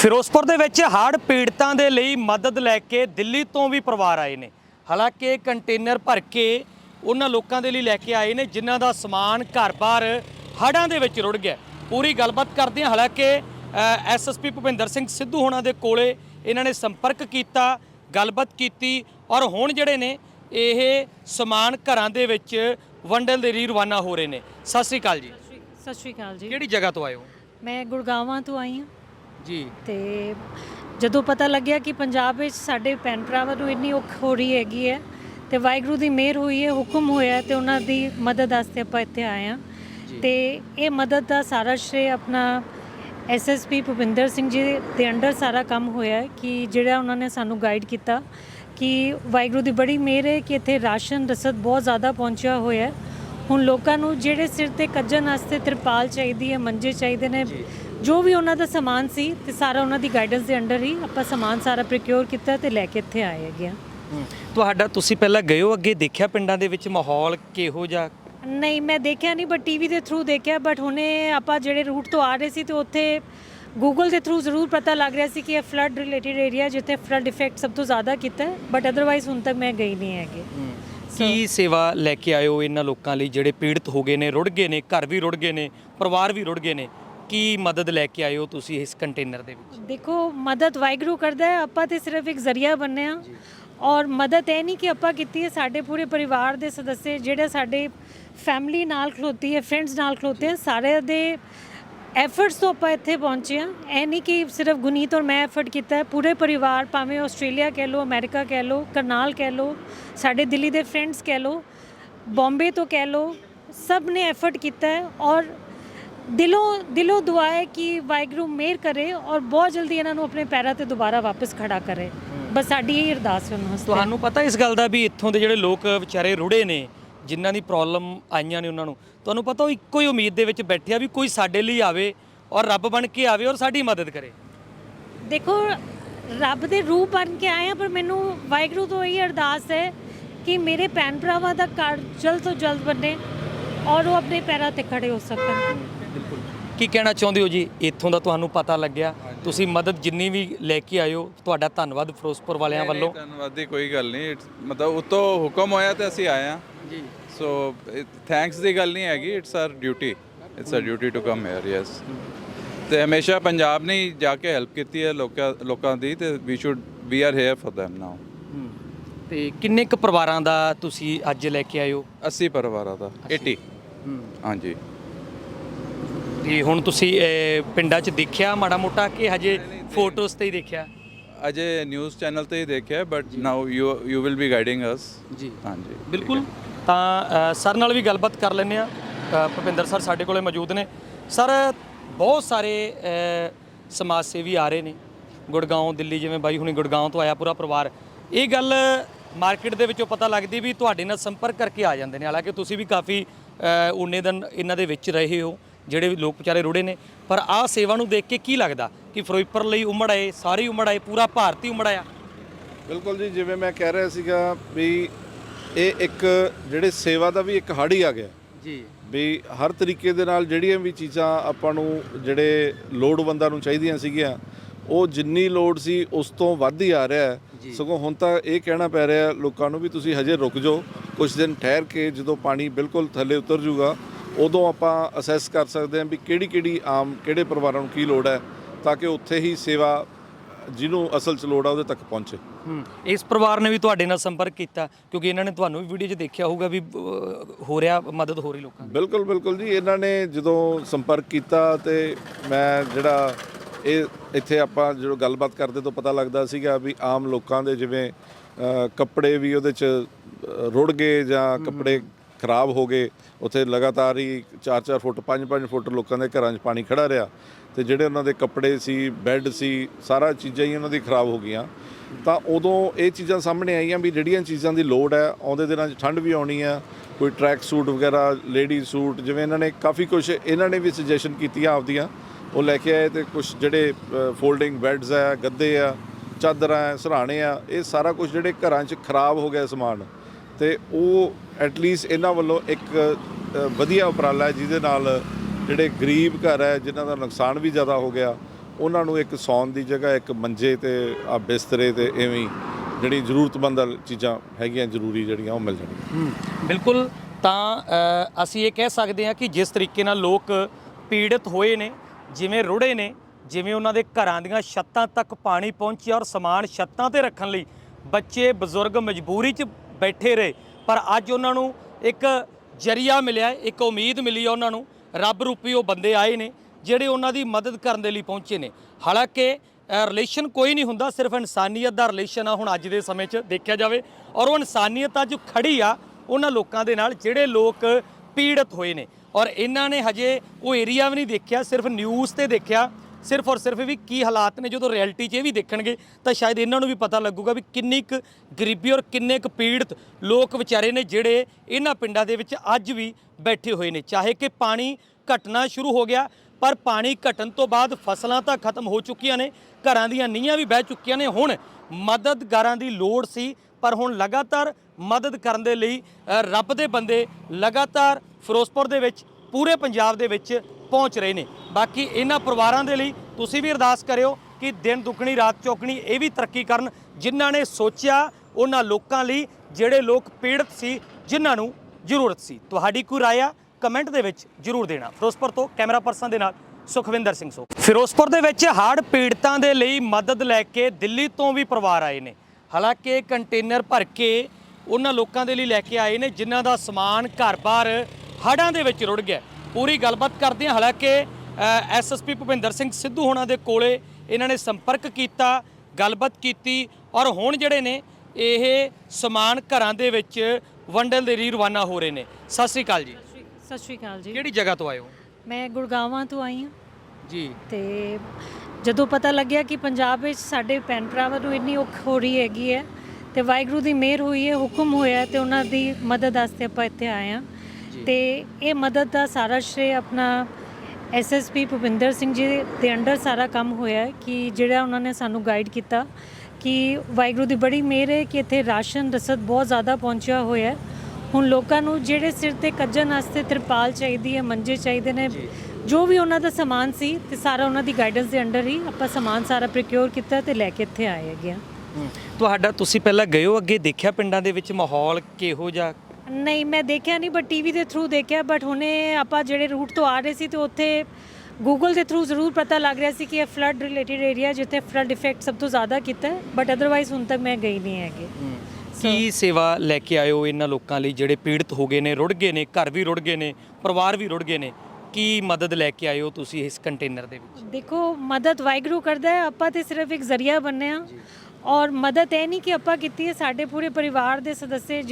ਫਿਰੋਜ਼ਪੁਰ ਦੇ ਵਿੱਚ ਹੜ੍ਹ ਪੀੜਤਾਂ ਦੇ ਲਈ ਮਦਦ ਲੈ ਕੇ ਦਿੱਲੀ ਤੋਂ ਵੀ ਪਰਿਵਾਰ ਆਏ ਨੇ। ਹਾਲਾਂਕਿ ਕੰਟੇਨਰ ਭਰ ਕੇ ਉਹਨਾਂ ਲੋਕਾਂ ਦੇ ਲਈ ਲੈ ਕੇ ਆਏ ਨੇ ਜਿਨ੍ਹਾਂ ਦਾ ਸਮਾਨ ਘਰ-ਬਾਰ ਹੜ੍ਹਾਂ ਦੇ ਵਿੱਚ ਰੁੜ ਗਿਆ। ਪੂਰੀ ਗੱਲਬਾਤ ਕਰਦੇ ਹਾਂ। ਹਾਲਾਂਕਿ ਐਸਐਸਪੀ ਭੁਪਿੰਦਰ ਸਿੰਘ ਸਿੱਧੂ ਹੋਣਾ ਦੇ ਕੋਲੇ ਇਹਨਾਂ ਨੇ ਸੰਪਰਕ ਕੀਤਾ ਗੱਲਬਾਤ ਕੀਤੀ ਔਰ ਹੁਣ ਜਿਹੜੇ ਨੇ ਇਹ ਸਮਾਨ ਘਰਾਂ ਦੇ ਵਿੱਚ ਵੰਡਲ ਦੇ ਲਈ ਰਵਾਨਾ ਹੋ ਰਹੇ ਨੇ। ਸਤਿ ਸ੍ਰੀ ਅਕਾਲ ਜੀ। ਸਤਿ ਸ਼੍ਰੀ ਅਕਾਲ ਜੀ। ਕਿਹੜੀ ਜਗ੍ਹਾ ਤੋਂ ਆਏ ਹੋ? ਮੈਂ ਗੁੜਗਾਵਾਂ ਤੋਂ ਆਈ ਹਾਂ। ਜੀ। ਤੇ ਜਦੋਂ ਪਤਾ ਲੱਗਿਆ ਕਿ ਪੰਜਾਬ ਵਿੱਚ ਸਾਡੇ ਭੈਣ ਭਰਾਵਾਂ ਨੂੰ ਇੰਨੀ ਔਖ ਹੋ ਰਹੀ ਹੈਗੀ ਹੈ ਤੇ ਵਾਹਿਗੁਰੂ ਦੀ ਮਿਹਰ ਹੋਈ ਹੈ ਹੁਕਮ ਹੋਇਆ ਤੇ ਉਹਨਾਂ ਦੀ ਮਦਦ ਵਾਸਤੇ ਆਪਾਂ ਇੱਥੇ ਆਏ ਹਾਂ। ਤੇ ਇਹ ਮਦਦ ਦਾ ਸਾਰਾ ਸ਼੍ਰੇ ਆਪਣਾ ਐਸਐਸਪੀ ਭੁਪਿੰਦਰ ਸਿੰਘ ਜੀ ਦੇ ਅੰਡਰ ਸਾਰਾ ਕੰਮ ਹੋਇਆ ਕਿ ਜਿਹੜਾ ਉਹਨਾਂ ਨੇ ਸਾਨੂੰ ਗਾਈਡ ਕੀਤਾ ਕਿ ਵਾਹਿਗੁਰੂ ਦੀ ਬੜੀ ਮਿਹਰ ਹੈ ਕਿ ਇੱਥੇ ਰਾਸ਼ਨ ਰਸਦ ਬਹੁਤ ਜ਼ਿਆਦਾ ਪਹੁੰਚਿਆ ਹੋਇਆ ਹੈ। ਹੁਣ ਲੋਕਾਂ ਨੂੰ ਜਿਹੜੇ ਸਿਰ ਤੇ ਕੱਜਣ ਵਾਸਤੇ ਤਿਰਪਾਲ ਚਾਹੀਦੀ ਹੈ ਮੰਜੇ ਚਾਹੀਦੇ ਨੇ ਜੋ ਵੀ ਉਹਨਾਂ ਦਾ ਸਮਾਨ ਸੀ ਤੇ ਸਾਰਾ ਉਹਨਾਂ ਦੀ ਗਾਈਡੈਂਸ ਦੇ ਅੰਡਰ ਹੀ ਆਪਾਂ ਸਮਾਨ ਸਾਰਾ ਪ੍ਰੋਕਿਉਰ ਕੀਤਾ ਤੇ ਲੈ ਕੇ ਇੱਥੇ ਆਏ ਹੈਗੇ ਆ। ਤੁਹਾਡਾ ਤੁਸੀਂ ਪਹਿਲਾਂ ਗਏ ਹੋ ਅੱਗੇ ਦੇਖਿਆ ਪਿੰਡਾਂ ਦੇ ਵਿੱਚ ਮਾਹੌਲ ਕਿਹੋ ਜਿਹਾ? ਨਹੀਂ ਮੈਂ ਦੇਖਿਆ ਨਹੀਂ ਬਟ ਟੀਵੀ ਦੇ ਥਰੂ ਦੇਖਿਆ ਬਟ ਹੁਣੇ ਆਪਾਂ ਜਿਹੜੇ ਰੂਟ ਤੋਂ ਆ ਰਹੇ ਸੀ ਤੇ ਉੱਥੇ ਗੂਗਲ ਦੇ ਥਰੂ ਜ਼ਰੂਰ ਪਤਾ ਲੱਗ ਰਿਹਾ ਸੀ ਕਿ ਇਹ ਫਲੱਡ ਰਿਲੇਟਡ ਏਰੀਆ ਜਿੱਥੇ ਫਲੱਡ ਇਫੈਕਟ ਸਭ ਤੋਂ ਜ਼ਿਆਦਾ ਕੀਤਾ ਬਟ ਅਦਰਵਾਈਜ਼ ਹੁਣ ਤੱਕ ਮੈਂ ਗਈ ਨਹੀਂ ਹੈਗੀ। ਕੀ ਸੇਵਾ ਲੈ ਕੇ ਆਇਓ ਇਹਨਾਂ ਲੋਕਾਂ ਲਈ ਜਿਹੜੇ ਪੀੜਤ ਹੋ ਗਏ ਨੇ ਰੁੜ ਗਏ ਨੇ ਘਰ ਵੀ ਰੁੜ ਗਏ ਨੇ ਪਰਿਵਾਰ ਵੀ ਰੁੜ ਗਏ ਨੇ? ਕੀ ਮਦਦ ਲੈ ਕੇ ਆਇਓ ਤੁਸੀਂ ਇਸ ਕੰਟੇਨਰ ਦੇ ਵਿੱਚ? ਦੇਖੋ ਮਦਦ ਵਾਹਿਗੁਰੂ ਕਰਦਾ ਹੈ ਆਪਾਂ ਤੇ ਸਿਰਫ ਇੱਕ ਜ਼ਰੀਆ ਬੰਨੇ ਆ ਔਰ ਮਦਦ ਇਹ ਨਹੀਂ ਕਿ ਆਪਾਂ ਕੀਤੀ ਹੈ ਸਾਡੇ ਪੂਰੇ ਪਰਿਵਾਰ ਦੇ ਸਦੱਸੇ ਜਿਹੜੇ ਸਾਡੇ ਫੈਮਿਲੀ ਨਾਲ ਖਲੋਤੀ ਹੈ ਫਰੈਂਡਸ ਨਾਲ ਖਲੋਤੇ ਹੈ ਸਾਰੇ ਦੇ ਐਫਰਟਸ ਤੋਂ ਆਪਾਂ ਇੱਥੇ ਪਹੁੰਚੇ ਆ ਇਹ ਨਹੀਂ ਕਿ ਸਿਰਫ ਗੁਨੀਤ ਔਰ ਮੈਂ ਐਫਰਟ ਕੀਤਾ ਹੈ ਪੂਰੇ ਪਰਿਵਾਰ ਭਾਵੇਂ ਆਸਟ੍ਰੇਲੀਆ ਕਹਿ ਲਓ ਅਮਰੀਕਾ ਕਹਿ ਲਓ ਕਰਨਾਲ ਕਹਿ ਲਓ ਸਾਡੇ ਦਿੱਲੀ ਦੇ ਫਰੈਂਡਸ ਕਹਿ ਲਓ ਬੰਬੇ ਤੋਂ ਕਹਿ ਲਓ ਸਭ ਨੇ ਐਫਰਟ ਕੀਤਾ ਹੈ। ਔਰ ਦਿਲੋਂ ਦਿਲੋਂ ਦੁਆ ਹੈ ਕਿ ਵਾਹਿਗੁਰੂ ਮਿਹਰ ਕਰੇ ਔਰ ਬਹੁਤ ਜਲਦੀ ਇਹਨਾਂ ਨੂੰ ਆਪਣੇ ਪੈਰਾਂ ਤੇ ਦੁਬਾਰਾ ਵਾਪਸ ਖੜਾ ਕਰੇ ਬਸ ਸਾਡੀ ਇਹ ਅਰਦਾਸ ਹੈ ਉਹਨਾਂ ਵਾਸਤੇ ਤੁਹਾਨੂੰ ਪਤਾ ਇਸ ਗੱਲ ਦਾ ਵੀ ਇੱਥੋਂ ਦੇ ਜਿਹੜੇ ਲੋਕ ਵਿਚਾਰੇ ਰੁੜੇ ਨੇ ਜਿਨ੍ਹਾਂ ਦੀ ਪ੍ਰੋਬਲਮ ਆਈਆਂ ਨੇ ਉਹਨਾਂ ਨੂੰ ਤੁਹਾਨੂੰ ਪਤਾ ਉਹ ਇੱਕੋ ਹੀ ਉਮੀਦ ਦੇ ਵਿੱਚ ਬੈਠੇ ਆ ਵੀ ਕੋਈ ਸਾਡੇ ਲਈ ਆਵੇ ਔਰ ਰੱਬ ਬਣ ਕੇ ਆਵੇ ਔਰ ਸਾਡੀ ਮਦਦ ਕਰੇ ਦੇਖੋ ਰੱਬ ਦੇ ਰੂਪ ਬਣ ਕੇ ਆਏ ਆ ਪਰ ਮੈਨੂੰ ਵਾਹਿਗੁਰੂ ਤੋਂ ਇਹ ਅਰਦਾਸ ਹੈ ਕਿ ਮੇਰੇ ਭੈਣ ਭਰਾਵਾਂ ਦਾ ਘਰ ਜਲਦ ਤੋਂ ਜਲਦ ਬਣੇ ਔਰ ਉਹ ਆਪਣੇ ਪੈਰਾਂ ਤੇ ਖੜੇ ਹੋ ਸਕਣ ਕੀ ਕਹਿਣਾ ਚਾਹੁੰਦੇ ਹੋ ਜੀ? ਇੱਥੋਂ ਦਾ ਤੁਹਾਨੂੰ ਪਤਾ ਲੱਗਿਆ। ਤੁਸੀਂ ਮਦਦ ਜਿੰਨੀ ਵੀ ਲੈ ਕੇ ਆਇਓ ਤੁਹਾਡਾ ਧੰਨਵਾਦ ਫਿਰੋਜ਼ਪੁਰ ਵਾਲਿਆਂ ਵੱਲੋਂ। ਧੰਨਵਾਦ ਦੀ ਕੋਈ ਗੱਲ ਨਹੀਂ। ਮਤਲਬ ਉਤੋਂ ਹੁਕਮ ਹੋਇਆ ਤੇ ਅਸੀਂ ਆਏ ਆ ਜੀ। ਸੋ ਥੈਂਕਸ ਦੀ ਗੱਲ ਨਹੀਂ ਹੈਗੀ। It's our duty it's our duty to come here yes ਤੇ ਹਮੇਸ਼ਾ ਪੰਜਾਬ ਨੇ ਜਾ ਕੇ ਹੈਲਪ ਕੀਤੀ ਹੈ ਲੋਕਾਂ ਲੋਕਾਂ ਦੀ ਤੇ ਵੀ should we are here for them now ਤੇ ਕਿੰਨੇ ਕੁ ਪਰਿਵਾਰਾਂ ਦਾ ਤੁਸੀਂ ਅੱਜ ਲੈ ਕੇ ਆਇਓ? 80 ਪਰਿਵਾਰਾਂ ਦਾ। 80 ਹਾਂਜੀ। ਤੇ ਹੁਣ ਤੁਸੀਂ ਅਹ, ਪਿੰਡਾਂ 'ਚ ਦੇਖਿਆ ਮਾੜਾ ਮੋਟਾ ਕਿ ਹਜੇ ਫੋਟੋਜ਼ ਤੇ ਹੀ ਦੇਖਿਆ? ਅਜੇ ਨਿਊਜ਼ ਚੈਨਲ ਤੇ ਹੀ ਦੇਖਿਆ but now you you will be guiding us ਜੀ। ਹਾਂਜੀ। ਬਿਲਕੁਲ। ਤਾਂ ਸਰ ਨਾਲ ਵੀ ਗੱਲਬਾਤ ਕਰ ਲੈਂਦੇ ਆ ਭੁਪਿੰਦਰ ਸਰ ਸਾਡੇ ਕੋਲੇ ਮੌਜੂਦ ਨੇ। ਸਰ ਬਹੁਤ ਸਾਰੇ ਅ, ਸਮਾਜ ਸੇਵੀ ਆ ਰਹੇ ਨੇ। ਗੁੜਗਾਉਂ ਦਿੱਲੀ ਜਿਵੇਂ ਬਾਈ ਹੁਣੀ ਗੁੜਗਾਉਂ ਤੋਂ ਆਇਆ ਪੂਰਾ ਪਰਿਵਾਰ। ਇਹ ਗੱਲ ਮਾਰਕੀਟ ਦੇ ਵਿੱਚੋਂ ਪਤਾ ਲੱਗਦੀ ਵੀ ਤੁਹਾਡੇ ਨਾਲ ਸੰਪਰਕ ਕਰਕੇ ਆ ਜਾਂਦੇ ਨੇ। ਹਾਲਾਂਕਿ ਤੁਸੀਂ ਵੀ ਕਾਫੀ ਅ, ਉਨੇ ਦਿਨ ਇਹਨਾਂ ਦੇ ਵਿੱਚ ਰਹੇ ਹੋ। ਜਿਹੜੇ ਵੀ ਲੋਕ ਵਿਚਾਰੇ ਰੁੜੇ ਨੇ ਪਰ ਆਹ ਸੇਵਾ ਨੂੰ ਦੇਖ ਕੇ ਕੀ ਲੱਗਦਾ ਕਿ ਫਿਰੋਜ਼ਪੁਰ ਲਈ ਉਮੜ ਆਏ ਸਾਰੇ ਉਮੜ ਆਏ ਪੂਰਾ ਭਾਰਤ ਉਮੜ ਆਇਆ? ਬਿਲਕੁਲ ਜੀ ਜਿਵੇਂ ਮੈਂ ਕਹਿ ਰਿਹਾ ਸੀਗਾ ਵੀ ਇਹ ਇੱਕ ਜਿਹੜੇ ਸੇਵਾ ਦਾ ਵੀ ਇੱਕ ਹੜ ਹੀ ਆ ਗਿਆ। ਜੀ। ਵੀ ਹਰ ਤਰੀਕੇ ਦੇ ਨਾਲ ਜਿਹੜੀਆਂ ਵੀ ਚੀਜ਼ਾਂ ਆਪਾਂ ਨੂੰ ਜਿਹੜੇ ਲੋੜਵੰਦਾਂ ਨੂੰ ਚਾਹੀਦੀਆਂ ਸੀਗੀਆਂ ਉਹ ਜਿੰਨੀ ਲੋੜ ਸੀ ਉਸ ਤੋਂ ਵੱਧ ਹੀ ਆ ਰਿਹਾ ਹੈ। ਸਗੋਂ ਹੁਣ ਤਾਂ ਇਹ ਕਹਿਣਾ ਪੈ ਰਿਹਾ ਲੋਕਾਂ ਨੂੰ ਵੀ ਤੁਸੀਂ ਹਜੇ ਰੁਕ ਜਾਓ ਕੁਝ ਦਿਨ ਠਹਿਰ ਕੇ ਜਦੋਂ ਪਾਣੀ ਬਿਲਕੁਲ ਥੱਲੇ ਉਤਰ ਜਾਊਗਾ ਉਦੋਂ ਆਪਾਂ ਅਸੈਸ ਕਰ ਸਕਦੇ ਹਾਂ ਵੀ ਕਿਹੜੀ ਕਿਹੜੀ ਆਮ ਕਿਹੜੇ ਪਰਿਵਾਰਾਂ ਨੂੰ ਕੀ ਲੋੜ ਹੈ ਤਾਂ ਕਿ ਉੱਥੇ ਹੀ ਸੇਵਾ ਜਿਹਨੂੰ ਅਸਲ 'ਚ ਲੋੜ ਆ ਉਹਦੇ ਤੱਕ ਪਹੁੰਚੇ। ਹੂੰ ਇਸ ਪਰਿਵਾਰ ਨੇ ਵੀ ਤੁਹਾਡੇ ਨਾਲ ਸੰਪਰਕ ਕੀਤਾ ਕਿਉਂਕਿ ਇਹਨਾਂ ਨੇ ਤੁਹਾਨੂੰ ਵੀ ਵੀਡੀਓ 'ਚ ਦੇਖਿਆ ਹੋਊਗਾ ਵੀ ਅਹ, ਹੋ ਰਿਹਾ ਮਦਦ ਹੋ ਰਹੀ ਲੋਕਾਂ ਦੀ। ਬਿਲਕੁਲ ਬਿਲਕੁਲ ਜੀ ਇਹਨਾਂ ਨੇ ਜਦੋਂ ਸੰਪਰਕ ਕੀਤਾ ਤੇ ਮੈਂ ਜਿਹੜਾ ਇਹ ਇੱਥੇ ਆਪਾਂ ਜਦੋਂ ਗੱਲਬਾਤ ਕਰਦੇ ਤੋਂ ਪਤਾ ਲੱਗਦਾ ਸੀਗਾ ਵੀ ਆਮ ਲੋਕਾਂ ਦੇ ਜਿਵੇਂ ਅ, ਕੱਪੜੇ ਵੀ ਉਹਦੇ ਚ ਅ, ਰੁੜ ਗਏ ਜਾਂ ਕੱਪੜੇ ਖਰਾਬ ਹੋ ਗਏ। ਉੱਥੇ ਲਗਾਤਾਰ ਹੀ 4-4 ਫੁੱਟ 5-5 ਫੁੱਟ ਲੋਕਾਂ ਦੇ ਘਰਾਂ 'ਚ ਪਾਣੀ ਖੜਾ ਰਿਹਾ। ਤੇ ਜਿਹੜੇ ਉਹਨਾਂ ਦੇ ਕੱਪੜੇ ਸੀ, ਬੈੱਡ ਸੀ, ਸਾਰਾ ਚੀਜ਼ਾਂ ਹੀ ਉਹਨਾਂ ਦੀ ਖਰਾਬ ਹੋ ਗਈਆਂ। ਤਾਂ ਉਦੋਂ ਇਹ ਚੀਜ਼ਾਂ ਸਾਹਮਣੇ ਆਈਆਂ ਵੀ ਜਿਹੜੀਆਂ ਚੀਜ਼ਾਂ ਦੀ ਲੋੜ ਹੈ, ਆਉਂਦੇ ਦਿਨਾਂ 'ਚ ਠੰਡ ਵੀ ਆਉਣੀ ਆ ਕੋਈ ਟਰੈਕ ਸੂਟ ਵਗੈਰਾ ਲੇਡੀ ਸੂਟ ਜਿਵੇਂ ਇਹਨਾਂ ਨੇ ਕਾਫੀ ਕੁਝ ਇਹਨਾਂ ਨੇ ਵੀ ਸੁਜੈਸ਼ਨ ਕੀਤੀਆਂ ਆਪਦੀਆਂ। ਉਹ ਲੈ ਕੇ ਆਏ ਤੇ ਕੁਝ ਜਿਹੜੇ ਫੋਲਡਿੰਗ ਬੈੱਡਸ ਆ, ਗੱਦੇ ਆ, ਚਾਦਰਾਂ ਆ, ਸਰਾਣੇ ਆ, ਇਹ ਸਾਰਾ ਕੁਝ ਜਿਹੜੇ ਘਰਾਂ 'ਚ ਖਰਾਬ ਹੋ ਗਿਆ ਸਮਾਨ। ਤੇ ਉਹ ਐਟਲੀਸਟ ਇਹਨਾਂ ਵੱਲੋਂ ਇੱਕ ਵਧੀਆ ਉਪਰਾਲਾ ਹੈ, ਜਿਹਦੇ ਨਾਲ ਜਿਹੜੇ ਗਰੀਬ ਘਰ ਹੈ, ਜਿਨ੍ਹਾਂ ਦਾ ਨੁਕਸਾਨ ਵੀ ਜ਼ਿਆਦਾ ਹੋ ਗਿਆ, ਉਹਨਾਂ ਨੂੰ ਇੱਕ ਸੌਣ ਦੀ ਜਗ੍ਹਾ, ਇੱਕ ਮੰਜੇ ਤੇ, ਆ ਬਿਸਤਰੇ ਤੇ ਐਵੇਂ ਜਿਹੜੀ ਜ਼ਰੂਰਤਮੰਦ ਚੀਜ਼ਾਂ ਹੈਗੀਆਂ, ਜ਼ਰੂਰੀ ਜਿਹੜੀਆਂ, ਉਹ ਮਿਲ ਜਾਣਗੀਆਂ। ਬਿਲਕੁਲ। ਤਾਂ ਅਸੀਂ ਇਹ ਕਹਿ ਸਕਦੇ ਹਾਂ ਕਿ ਜਿਸ ਤਰੀਕੇ ਨਾਲ ਲੋਕ ਪੀੜਤ ਹੋਏ ਨੇ, ਜਿਵੇਂ ਰੁੜੇ ਨੇ, ਜਿਵੇਂ ਉਹਨਾਂ ਦੇ ਘਰਾਂ ਦੀਆਂ ਛੱਤਾਂ ਤੱਕ ਪਾਣੀ ਪਹੁੰਚਿਆ ਔਰ ਸਮਾਨ ਛੱਤਾਂ ਤੇ ਰੱਖਣ ਲਈ ਬੱਚੇ, ਬਜ਼ੁਰਗ ਮਜਬੂਰੀ 'ਚ ਬੈਠੇ ਰਹੇ। ਪਰ ਅੱਜ ਉਹਨਾਂ ਨੂੰ ਇੱਕ ਜਰੀਆ ਮਿਲਿਆ ਇੱਕ ਉਮੀਦ ਮਿਲੀ ਆ ਉਹਨਾਂ ਨੂੰ। ਰੱਬ ਰੂਪੀ ਉਹ ਬੰਦੇ ਆਏ ਨੇ, ਜਿਹੜੇ ਉਹਨਾਂ ਦੀ ਮਦਦ ਕਰਨ ਦੇ ਲਈ ਪਹੁੰਚੇ ਨੇ। ਹਾਲਾਂਕਿ ਰਿਲੇਸ਼ਨ ਕੋਈ ਨਹੀਂ ਹੁੰਦਾ, ਸਿਰਫ ਇਨਸਾਨੀਅਤ ਦਾ ਰਿਲੇਸ਼ਨ ਆ ਹੁਣ ਅੱਜ ਦੇ ਸਮੇਂ 'ਚ ਦੇਖਿਆ ਜਾਵੇ। ਔਰ ਉਹ ਇਨਸਾਨੀਅਤ ਅੱਜ ਖੜੀ ਆ ਉਹਨਾਂ ਲੋਕਾਂ ਦੇ ਨਾਲ, ਜਿਹੜੇ ਲੋਕ ਪੀੜਤ ਹੋਏ ਨੇ। ਔਰ ਇਹਨਾਂ ਨੇ ਹਜੇ ਉਹ ਏਰੀਆ ਵੀ ਨਹੀਂ ਦੇਖਿਆ, ਸਿਰਫ ਨਿਊਜ਼ ਤੇ ਦੇਖਿਆ। ਸਿਰਫ ਔਰ ਸਿਰਫ ਵੀ ਕੀ ਹਾਲਾਤ ਨੇ ਜਦੋਂ ਰਿਐਲਿਟੀ 'ਚ ਇਹ ਵੀ ਦੇਖਣਗੇ, ਤਾਂ ਸ਼ਾਇਦ ਇਹਨਾਂ ਨੂੰ ਵੀ ਪਤਾ ਲੱਗੂਗਾ ਵੀ ਕਿੰਨੀ ਕੁ ਗਰੀਬੀ ਔਰ ਕਿੰਨੇ ਕੁ ਪੀੜਤ ਲੋਕ ਵਿਚਾਰੇ ਨੇ ਜਿਹੜੇ ਇਹਨਾਂ ਪਿੰਡਾਂ ਦੇ ਵਿੱਚ ਅੱਜ ਵੀ ਬੈਠੇ ਹੋਏ ਨੇ। ਚਾਹੇ ਕਿ ਪਾਣੀ ਘਟਣਾ ਸ਼ੁਰੂ ਹੋ ਗਿਆ, ਪਰ ਪਾਣੀ ਘਟਣ ਤੋਂ ਬਾਅਦ ਫਸਲਾਂ ਤਾਂ ਖਤਮ ਹੋ ਚੁੱਕੀਆਂ ਨੇ, ਘਰਾਂ ਦੀਆਂ ਨੀਹਾਂ ਵੀ ਬਹਿ ਚੁੱਕੀਆਂ ਨੇ। ਹੁਣ ਮਦਦਗਾਰਾਂ ਦੀ ਲੋੜ ਸੀ, ਪਰ ਹੁਣ ਲਗਾਤਾਰ ਮਦਦ ਕਰਨ ਦੇ ਲਈ ਰੱਬ ਦੇ ਬੰਦੇ ਲਗਾਤਾਰ ਫਿਰੋਜ਼ਪੁਰ ਦੇ ਵਿੱਚ ਪੂਰੇ ਪੰਜਾਬ ਦੇ ਵਿੱਚ ਪਹੁੰਚ ਰਹੇ ਨੇ। ਬਾਕੀ ਇਹਨਾਂ ਪਰਿਵਾਰਾਂ ਦੇ ਲਈ ਤੁਸੀਂ ਵੀ ਅਰਦਾਸ ਕਰਿਓ ਕਿ ਦਿਨ ਦੁੱਗਣੀ, ਰਾਤ ਚੌਗਣੀ ਇਹ ਵੀ ਤਰੱਕੀ ਕਰਨ, ਜਿਨ੍ਹਾਂ ਨੇ ਸੋਚਿਆ ਉਹਨਾਂ ਲੋਕਾਂ ਲਈ ਜਿਹੜੇ ਲੋਕ ਪੀੜਤ ਸੀ, ਜਿਨ੍ਹਾਂ ਨੂੰ ਜ਼ਰੂਰਤ ਸੀ। ਤੁਹਾਡੀ ਕੋਈ ਰਾਏ ਆ, ਕਮੈਂਟ ਦੇ ਵਿੱਚ ਜ਼ਰੂਰ ਦੇਣਾ। ਫਿਰੋਜ਼ਪੁਰ ਤੋਂ ਕੈਮਰਾ ਪਰਸਨ ਦੇ ਨਾਲ ਸੁਖਵਿੰਦਰ ਸਿੰਘ ਸੋ ਫਿਰੋਜ਼ਪੁਰ ਦੇ ਵਿੱਚ ਹੜ੍ਹ ਪੀੜਤਾਂ ਦੇ ਲਈ ਮਦਦ ਲੈ ਕੇ ਦਿੱਲੀ ਤੋਂ ਵੀ ਪਰਿਵਾਰ ਆਏ ਨੇ। ਹਾਲਾਂਕਿ ਕੰਟੇਨਰ ਭਰ ਕੇ ਉਹਨਾਂ ਲੋਕਾਂ ਦੇ ਲਈ ਲੈ ਕੇ ਆਏ ਨੇ, ਜਿਨ੍ਹਾਂ ਦਾ ਸਮਾਨ, ਘਰ-ਬਾਰ ਹੜ੍ਹਾਂ ਦੇ ਵਿੱਚ ਰੁੜ ਗਿਆ। ਪੂਰੀ ਗੱਲਬਾਤ ਕਰਦੇ ਹਾਂ। ਹਾਲਾਂਕਿ ਐਸਐਸਪੀ ਭੁਪਿੰਦਰ ਸਿੰਘ ਸਿੱਧੂ ਹੋਣਾ ਦੇ ਕੋਲੇ ਇਹਨਾਂ ਨੇ ਸੰਪਰਕ ਕੀਤਾ ਗੱਲਬਾਤ ਕੀਤੀ ਔਰ ਹੁਣ ਜਿਹੜੇ ਨੇ ਇਹ ਸਮਾਨ ਘਰਾਂ ਦੇ ਵਿੱਚ ਵੰਡਣ ਦੇ ਲਈ ਰਵਾਨਾ ਹੋ ਰਹੇ ਨੇ। ਸਤਿ ਸ੍ਰੀ ਅਕਾਲ ਜੀ। ਸਤਿ ਸ਼੍ਰੀ ਅਕਾਲ ਜੀ। ਕਿਹੜੀ ਜਗ੍ਹਾ ਤੋਂ ਆਏ ਹੋ? ਮੈਂ ਗੁੜਗਾਵਾਂ ਤੋਂ ਆਈ ਹਾਂ। ਜੀ। ਤੇ ਜਦੋਂ ਪਤਾ ਲੱਗਿਆ ਕਿ ਪੰਜਾਬ ਵਿੱਚ ਸਾਡੇ ਭੈਣ ਭਰਾਵਾਂ ਨੂੰ ਇੰਨੀ ਔਖ ਹੋ ਰਹੀ ਹੈਗੀ ਹੈ ਤੇ ਵਾਹਿਗੁਰੂ ਦੀ ਮਿਹਰ ਹੋਈ ਹੈ ਹੁਕਮ ਹੋਇਆ ਤੇ ਉਹਨਾਂ ਦੀ ਮਦਦ ਵਾਸਤੇ ਆਪਾਂ ਇੱਥੇ ਆਏ ਹਾਂ। ਤੇ ਇਹ ਮਦਦ ਦਾ ਸਾਰਾ ਸ਼੍ਰੇ ਆਪਣਾ ਐਸਐਸਪੀ ਭੁਪਿੰਦਰ ਸਿੰਘ ਜੀ ਦੇ ਅੰਡਰ ਸਾਰਾ ਕੰਮ ਹੋਇਆ ਕਿ ਜਿਹੜਾ ਉਹਨਾਂ ਨੇ ਸਾਨੂੰ ਗਾਈਡ ਕੀਤਾ ਕਿ ਵਾਹਿਗੁਰੂ ਦੀ ਬੜੀ ਮਿਹਰ ਹੈ ਕਿ ਇੱਥੇ ਰਾਸ਼ਨ ਰਸਦ ਬਹੁਤ ਜ਼ਿਆਦਾ ਪਹੁੰਚਿਆ ਹੋਇਆ ਹੁਣ ਲੋਕਾਂ ਨੂੰ ਜਿਹੜੇ ਸਿਰ ਤੇ ਕੱਜਣ ਵਾਸਤੇ ਤਰਪਾਲ ਚਾਹੀਦੀ ਹੈ ਮੰਜੇ ਚਾਹੀਦੇ ਨੇ ਜੋ। ਵੀ ਉਹਨਾਂ ਦਾ ਸਮਾਨ ਸੀ ਤੇ ਸਾਰਾ ਉਹਨਾਂ ਦੀ ਗਾਈਡੈਂਸ ਦੇ ਅੰਡਰ ਹੀ ਆਪਾਂ ਸਮਾਨ ਸਾਰਾ ਪ੍ਰੋਕਿਉਰ ਕੀਤਾ ਤੇ ਲੈ ਕੇ ਇੱਥੇ ਆਏ ਹੈਗੇ ਆ। ਤੁਹਾਡਾ ਤੁਸੀਂ ਪਹਿਲਾਂ ਗਏ ਹੋ ਅੱਗੇ ਦੇਖਿਆ ਪਿੰਡਾਂ ਦੇ ਵਿੱਚ ਮਾਹੌਲ ਕਿਹੋ ਜਿਹਾ ਨਹੀਂ ਮੈਂ ਦੇਖਿਆ ਨਹੀਂ ਬਟ ਟੀਵੀ ਦੇ ਥਰੂ ਦੇਖਿਆ ਬਟ ਹੁਣੇ ਆਪਾਂ ਜਿਹੜੇ ਰੂਟ ਤੋਂ ਆ ਰਹੇ ਸੀ ਤੇ ਉੱਥੇ ਗੂਗਲ ਦੇ ਥਰੂ ਜ਼ਰੂਰ ਪਤਾ ਲੱਗ ਰਿਹਾ ਸੀ ਕਿ ਇਹ ਫਲੱਡ ਰਿਲੇਟਡ ਏਰੀਆ ਜਿੱਥੇ ਫਲੱਡ ਇਫੈਕਟ ਸਭ ਤੋਂ ਜ਼ਿਆਦਾ ਕੀਤਾ ਬਟ ਅਦਰਵਾਈਜ਼ ਹੁਣ ਤੱਕ ਮੈਂ ਗਈ ਨਹੀਂ ਹੈਗੀ। ਕੀ ਸੇਵਾ ਲੈ ਕੇ ਆਇਓ ਇਹਨਾਂ ਲੋਕਾਂ ਲਈ ਜਿਹੜੇ ਪੀੜਤ ਹੋ ਗਏ ਨੇ ਰੁੜ ਗਏ ਨੇ ਘਰ ਵੀ ਰੁੜ ਗਏ ਨੇ ਪਰਿਵਾਰ ਵੀ ਰੁੜ ਗਏ ਨੇ? ਕੀ ਮਦਦ ਲੈ ਕੇ ਆਇਓ ਤੁਸੀਂ ਇਸ ਕੰਟੇਨਰ ਦੇ ਵਿੱਚ? ਦੇਖੋ ਮਦਦ ਵਾਹਿਗੁਰੂ ਕਰਦਾ ਹੈ ਆਪਾਂ ਤੇ ਸਿਰਫ ਇੱਕ ਜ਼ਰੀਆ ਬੰਨੇ ਆ ਔਰ ਮਦਦ ਇਹ ਨਹੀਂ ਕਿ ਆਪਾਂ ਕੀਤੀ ਹੈ ਸਾਡੇ ਪੂਰੇ ਪਰਿਵਾਰ ਦੇ ਸਦੱਸੇ